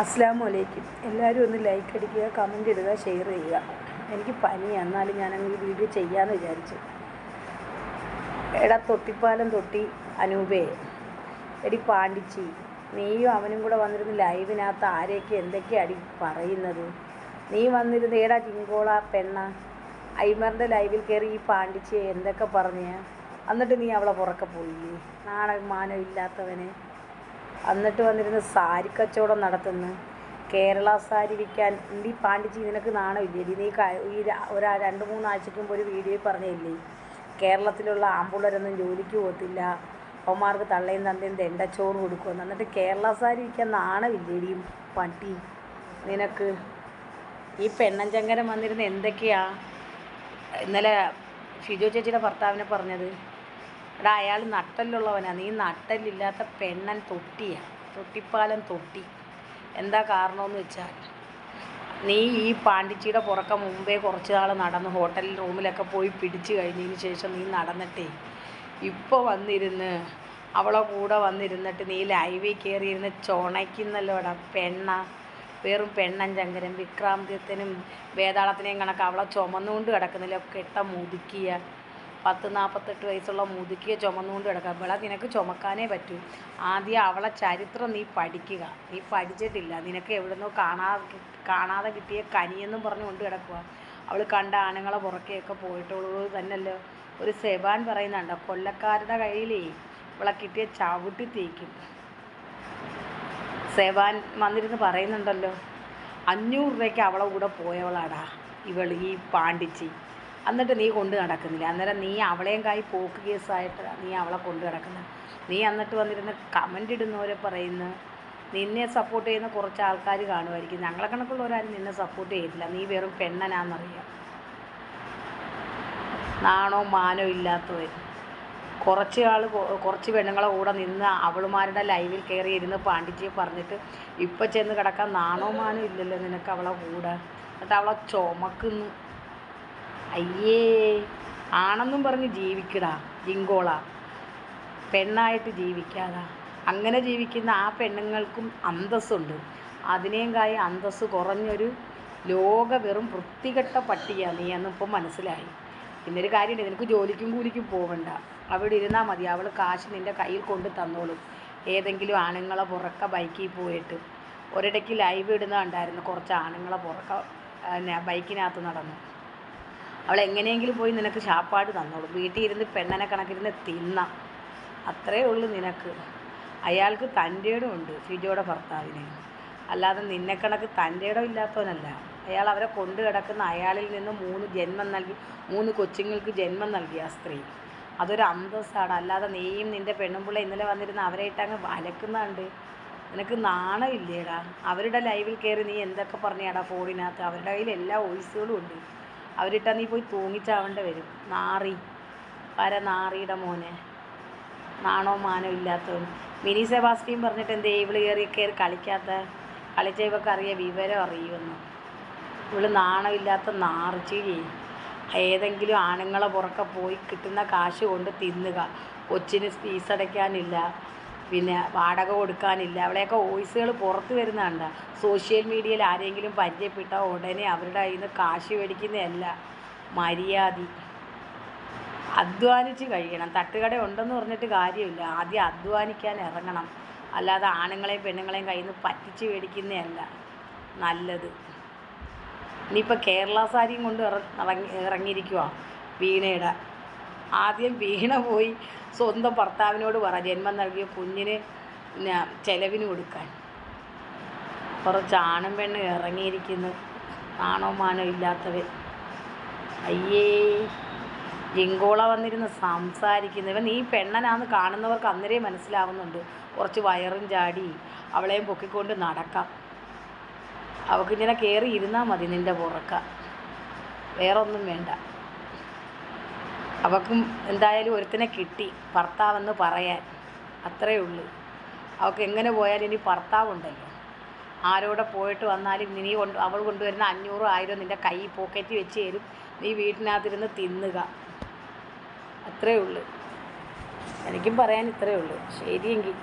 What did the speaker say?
അസ്സാം വലൈക്കും എല്ലാവരും ഒന്ന് ലൈക്ക് അടിക്കുക കമന്റ് ഇടുക ഷെയർ ചെയ്യുക. എനിക്ക് പനിയാണ് എന്നാലും ഞാനങ്ങ് ഈ വീഡിയോ ചെയ്യാമെന്ന് വിചാരിച്ചു. എടാ തൊട്ടിപ്പാലം തൊട്ടി അനൂപേ. എടി പാണ്ടിച്ചി നീയും അവനും കൂടെ വന്നിരുന്ന് ലൈവിനകത്ത് ആരെയൊക്കെ എന്തൊക്കെയാണ് അടി പറയുന്നത്? നീ വന്നിരുന്ന് ഏടാ ചിങ്കോള പെണ്ണ? ഐമറിന്റെ ലൈവിൽ കയറി ഈ പാണ്ടിച്ചിയെ എന്തൊക്കെ പറഞ്ഞ്? എന്നിട്ട് നീ അവളെ പുറക്കെ പോയി നാണ മാനം ഇല്ലാത്തവനെ. എന്നിട്ട് വന്നിരുന്ന് സാരി കച്ചവടം നടത്തുന്ന. കേരള സാരി വിൽക്കാൻ ഈ പാണ്ടിച്ചി നിനക്ക് നാണമില്ലേ? നീ ഈ ഒരാ രണ്ട് മൂന്നാഴ്ചയ്ക്ക് മുമ്പ് ഒരു വീഡിയോയിൽ പറഞ്ഞില്ലേ? കേരളത്തിലുള്ള ആമ്പുള്ളരൊന്നും ജോലിക്ക് പോകത്തില്ല. അവന്മാർക്ക് തള്ളയും തന്തയും തെണ്ടച്ചോറ് കൊടുക്കുമെന്ന്. എന്നിട്ട് കേരള സാരി വിൽക്കാൻ നാണമില്ലേടി പട്ടി നിനക്ക്? ഈ പെണ്ണഞ്ചങ്കരം വന്നിരുന്ന് എന്തൊക്കെയാ? ഇന്നലെ ഷിജോ ചേച്ചിയുടെ ഭർത്താവിനെ പറഞ്ഞത്. എടാ അയാൾ നട്ടലുള്ളവനാണ് നീ നട്ടലില്ലാത്ത പെണ്ണൻ തൊട്ടിയാ. തൊട്ടിപ്പാലം തൊട്ടി. എന്താ കാരണമെന്ന് വെച്ചാൽ നീ ഈ പാണ്ടിച്ചിയുടെ പുറക്ക മുമ്പേ കുറച്ച് നാൾ നടന്ന് ഹോട്ടൽ റൂമിലൊക്കെ പോയി പിടിച്ചു കഴിഞ്ഞതിന് ശേഷം നീ നടന്നിട്ടേ ഇപ്പോൾ വന്നിരുന്ന് അവളെ കൂടെ വന്നിരുന്നിട്ട് നീ ലൈവിൽ കയറിയിരുന്ന് ചുണയ്ക്കുന്നല്ലോടാ പെണ്ണ. വെറും പെണ്ണൻ ചങ്കരം വിക്രാന്തിയത്തിനും വേതാളത്തിനെയും കണക്ക് അവളെ ചുമന്നുകൊണ്ട് കിടക്കുന്നില്ല. കെട്ട മുതുക്കിയ പത്ത് നാൽപ്പത്തെട്ട് വയസ്സുള്ള മുതുക്കിയെ ചുമന്നുകൊണ്ട് കിടക്കുക. അവളെ നിനക്ക് ചുമക്കാനേ പറ്റൂ. ആദ്യം അവളെ ചരിത്രം നീ പഠിക്കുക. നീ പഠിച്ചിട്ടില്ല. നിനക്ക് എവിടുന്നോ കാണാതെ കാണാതെ കിട്ടിയ കനിയെന്നും പറഞ്ഞു കൊണ്ട് കിടക്കുക. അവൾ കണ്ട ആണുങ്ങളെ പുറക്കെയൊക്കെ പോയിട്ടുള്ളത് തന്നെയല്ലോ. ഒരു സെബാൻ പറയുന്നുണ്ടോ കൊല്ലക്കാരുടെ കയ്യിലേ ഇവളെ കിട്ടിയ ചവിട്ടി തേക്കും. സെബാൻ വന്നിരുന്ന് പറയുന്നുണ്ടല്ലോ അഞ്ഞൂറ് രൂപയ്ക്ക് അവളെ കൂടെ പോയവളാടാ ഇവൾ ഈ പാണ്ടിച്ചി എന്നിട്ട് നീ കൊണ്ട് നടക്കുന്നില്ല. അന്നേരം നീ അവളെയും കായി പോക്ക് കേസായിട്ട് നീ അവളെ കൊണ്ട് നടക്കുന്നത് നീ എന്നിട്ട് വന്നിരുന്ന് കമന്റ് ഇടുന്നവരെ പറയുന്നു നിന്നെ സപ്പോർട്ട് ചെയ്യുന്ന കുറച്ച് ആൾക്കാർ കാണുമായിരിക്കും. ഞങ്ങളെ കണക്കുള്ളവരാരും നിന്നെ സപ്പോർട്ട് ചെയ്തില്ല നീ വെറും പെണ്ണനാന്നറിയാം. നാണോ മാനോ ഇല്ലാത്തവർ കുറച്ച് ആൾ കുറച്ച് പെണ്ണുങ്ങളെ കൂടെ നിന്ന് അവളുമാരുടെ ലൈവിൽ കയറി ഇരുന്ന് പാണ്ഡിറ്റിയെ പറഞ്ഞിട്ട് ഇപ്പം ചെന്ന് കിടക്കാൻ നാണോ മാനോ ഇല്ലല്ലോ നിനക്ക് അവളെ കൂടെ. എന്നിട്ട് അവളെ ചുമക്കുന്നു. അയ്യേ ആണെന്നും പറഞ്ഞ് ജീവിക്കടാ ജിങ്കോള. പെണ്ണായിട്ട് ജീവിക്കാതാ. അങ്ങനെ ജീവിക്കുന്ന ആ പെണ്ണുങ്ങൾക്കും അന്തസ്സുണ്ട്. അതിനേം കായി അന്തസ്സ് കുറഞ്ഞൊരു ലോക വെറും വൃത്തികെട്ട പട്ടിയാണ് നീ എന്നിപ്പം മനസ്സിലായി. പിന്നൊരു കാര്യമുണ്ട് നിനക്ക് ജോലിക്കും കൂലിക്കും പോവണ്ട. അവിടെ ഇരുന്നാൽ മതി അവൾ കാശ് നിന്റെ കയ്യിൽ കൊണ്ട് തന്നോളും. ഏതെങ്കിലും ആണുങ്ങളെ പുറക്ക ബൈക്കിൽ പോയിട്ട്. ഒരിടയ്ക്ക് ലൈവ് ഇടുന്ന കണ്ടായിരുന്നു കുറച്ച് ആണുങ്ങളെ പുറക്ക ബൈക്കിനകത്ത് നടന്നു. അവൾ എങ്ങനെയെങ്കിലും പോയി നിനക്ക് ശാപ്പാട് തന്നോളും. വീട്ടിൽ ഇരുന്ന് പെണ്ണനെ കണക്കിരുന്ന് തിന്ന. അത്രേ ഉള്ളൂ നിനക്ക്. അയാൾക്ക് തന്റെ ഉണ്ട് ഫിജോയുടെ ഭർത്താവിന്. അല്ലാതെ നിന്നെ കണക്ക് തന്റെ ഇല്ലാത്തവനല്ല. അയാൾ അവരെ കൊണ്ടു കിടക്കുന്ന അയാളിൽ നിന്ന് മൂന്ന് ജന്മം നൽകി മൂന്ന് കൊച്ചുങ്ങൾക്ക് ജന്മം നൽകി ആ സ്ത്രീ. അതൊരു അന്തസ്സാണ്. അല്ലാതെ നീയും നിന്റെ പെണ്ണുമ്പിള്ള ഇന്നലെ വന്നിരുന്ന അവരെ ഇട്ടങ്ങ് വലക്കുന്നുണ്ട് നിനക്ക് നാണമില്ലേടാ? അവരുടെ ലൈവിൽ കയറി നീ എന്തൊക്കെ പറഞ്ഞാടാ ഫോണിനകത്ത്? അവരുടെ കയ്യിൽ എല്ലാ വോയിസുകളും ഉണ്ട്. അവരിട്ടാൽ നീ പോയി തൂങ്ങിച്ചാവേണ്ട വരും. നാറി. പര നാറിയുടെ മോനെ. നാണോ മാനോ ഇല്ലാത്തവൻ. മിനി സെബാസ്റ്റ്യൻ പറഞ്ഞിട്ട് എന്തേ ഇവൾ കയറി കയറി കളിക്കാത്ത? കളിച്ച അറിയാം വിവരം അറിയുമെന്ന്. ഇവൾ നാണമില്ലാത്ത നാറിച്ച് ഏതെങ്കിലും ആണുങ്ങളെ പുറക്കെ പോയി കിട്ടുന്ന കാശ് കൊണ്ട് തിന്നുക. കൊച്ചിന് ഫീസ് അടയ്ക്കാനില്ല. പിന്നെ വാടക കൊടുക്കാനില്ല. അവളെയൊക്കെ വോയിസുകൾ പുറത്ത് വരുന്നുണ്ട് സോഷ്യൽ മീഡിയയിൽ ആരെങ്കിലും പരിചയപ്പെട്ട ഉടനെ അവരുടെ കയ്യിൽ നിന്ന് കാശ് മേടിക്കുന്നതല്ല. മര്യാദ. അധ്വാനിച്ച് കഴിയണം തട്ടുകട ഉണ്ടെന്ന് പറഞ്ഞിട്ട് കാര്യമില്ല. ആദ്യം അധ്വാനിക്കാൻ ഇറങ്ങണം. അല്ലാതെ ആണുങ്ങളെയും പെണ്ണുങ്ങളെയും കയ്യിൽ നിന്ന് പറ്റിച്ച് മേടിക്കുന്നതല്ല നല്ലത്. ഇനിയിപ്പോൾ കേരള സാരിയും കൊണ്ട് ഇറ ഇറങ്ങി ഇറങ്ങിയിരിക്കുവാണ് വീണയുടെ. ആദ്യം വീണ പോയി. സ്വന്തം ഭർത്താവിനോട് പറ ജന്മം നൽകിയ കുഞ്ഞിന് ചെലവിന് കൊടുക്കാൻ. കുറച്ച് ആണും പെണ്ണും ഇറങ്ങിയിരിക്കുന്നു. ആണോ മാനോ ഇല്ലാത്തവൻ. അയ്യേ ജിങ്കോള വന്നിരുന്ന് സംസാരിക്കുന്നു. ഇവൻ നീ പെണ്ണനാന്ന് കാണുന്നവർക്ക് അന്നേരേ മനസ്സിലാവുന്നുണ്ട്. കുറച്ച് വയറും ചാടി അവളെയും പൊക്കിക്കൊണ്ട് നടക്കാം. അവൾക്ക് ഇങ്ങനെ കയറി ഇരുന്നാൽ മതി നിന്റെ പുറക്ക വേറൊന്നും വേണ്ട. അവൾക്കും എന്തായാലും ഒരുത്തനെ കിട്ടി ഭർത്താവെന്ന് പറയാൻ. അത്രയേ ഉള്ളൂ. അവൾക്ക് എങ്ങനെ പോയാലും ഇനി ഭർത്താവുണ്ടല്ലോ. ആരോടെ പോയിട്ട് വന്നാലും നീ കൊണ്ട് അവൾ കൊണ്ടുവരുന്ന അഞ്ഞൂറ് ആയിരം നിന്റെ കൈ പോക്കറ്റ് വെച്ച് തരും. നീ വീട്ടിനകത്തിരുന്ന് തിന്നുക. അത്രയേ ഉള്ളൂ. എനിക്കും പറയാൻ ഇത്രയേ ഉള്ളൂ. ശരിയെങ്കിൽ.